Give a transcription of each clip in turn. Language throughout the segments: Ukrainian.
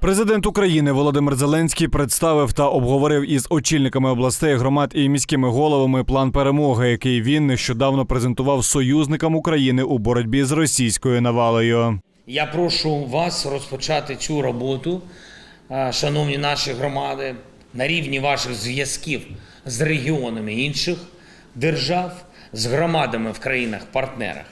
Президент України Володимир Зеленський представив та обговорив із очільниками областей, громад і міськими головами план перемоги, який він нещодавно презентував союзникам України у боротьбі з російською навалою. Я прошу вас розпочати цю роботу, шановні наші громади, на рівні ваших зв'язків з регіонами інших держав, з громадами в країнах-партнерах.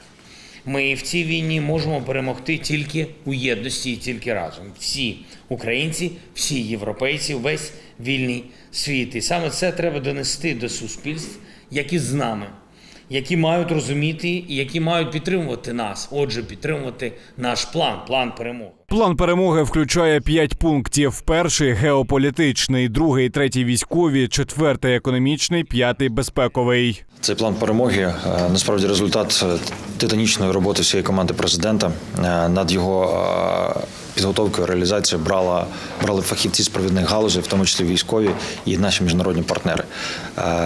Ми в цій війні можемо перемогти тільки у єдності і тільки разом. Всі українці, всі європейці, весь вільний світ. І саме це треба донести до суспільств, які з нами які мають розуміти і які мають підтримувати нас. Отже, підтримувати наш план, план перемоги. План перемоги включає п'ять пунктів: перший геополітичний, другий, третій військові, четвертий економічний, п'ятий безпековий. Цей план перемоги е, насправді результат е, титанічної роботи всієї команди президента. Е, Над його підготовкою, реалізацією брала брали фахівці з провідних галузей, в тому числі військові і наші міжнародні партнери.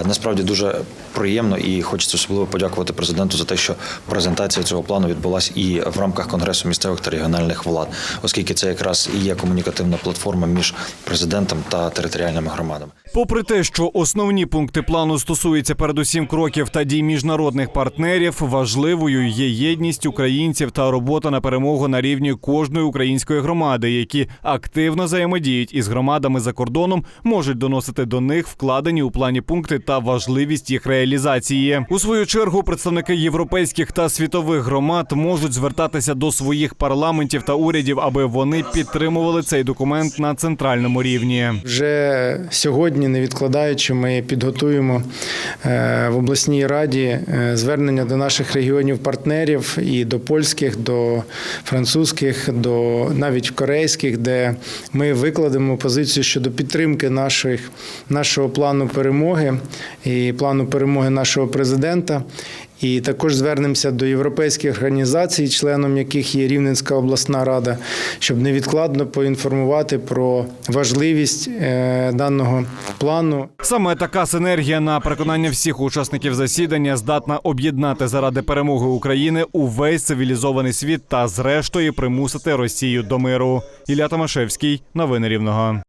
Насправді дуже приємно і хочеться особливо подякувати президенту за те, що презентація цього плану відбулася і в рамках конгресу місцевих та регіональних влад, оскільки це якраз і є комунікативна платформа між президентом та територіальними громадами. Попри те, що основні пункти плану стосуються передусім кроків та дій міжнародних партнерів, важливою є єдність українців та робота на перемогу на рівні кожної української громади, які активно взаємодіють із громадами за кордоном, можуть доносити до них вкладені у плані пункти та важливість їх реалізації. У свою чергу представники європейських та світових громад можуть звертатися до своїх парламентів та урядів, аби вони підтримували цей документ на центральному рівні. Вже сьогодні, не відкладаючи, ми підготуємо е, в обласній раді е, звернення до наших регіонів-партнерів і до польських, до французьких, до навіть корейських, де ми викладемо позицію щодо підтримки наших, нашого плану перемоги і плану перемоги нашого президента. І також звернемося до європейських організацій, членом яких є Рівненська обласна рада, щоб невідкладно поінформувати про важливість е, даного плану. Саме така синергія на переконання всіх учасників засідання здатна об'єднати заради перемоги України увесь цивілізований світ та зрештою примусити Росію до миру. Ілля Томашевський, новини Рівного.